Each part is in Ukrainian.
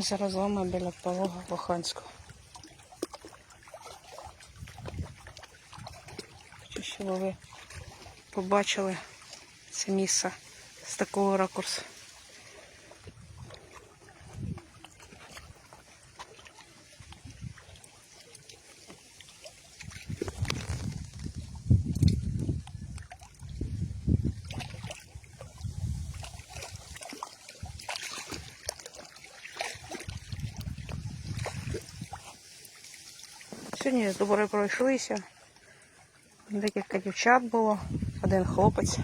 З вами біля полога Лоханського. Хочу, щоб ви побачили це місце з такого ракурсу. Сьогодні добре пройшлися. Декілька дівчат було, один хлопець.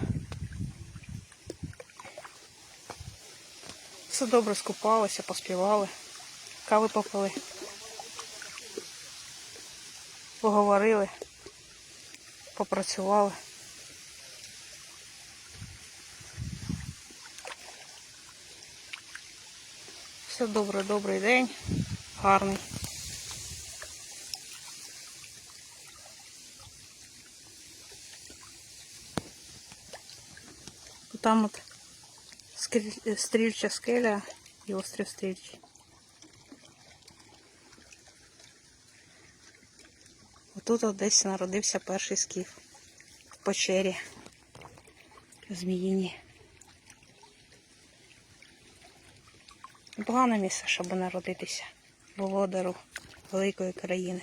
Все добре скупалися, поспівали, кави попили, поговорили, попрацювали. Все добре, добрий день, гарний. Там от стрільча скеля і острів стрільчий. Отут от десь народився перший скіф в печері Зміїні. Непогане місце, щоб народитися володару великої країни.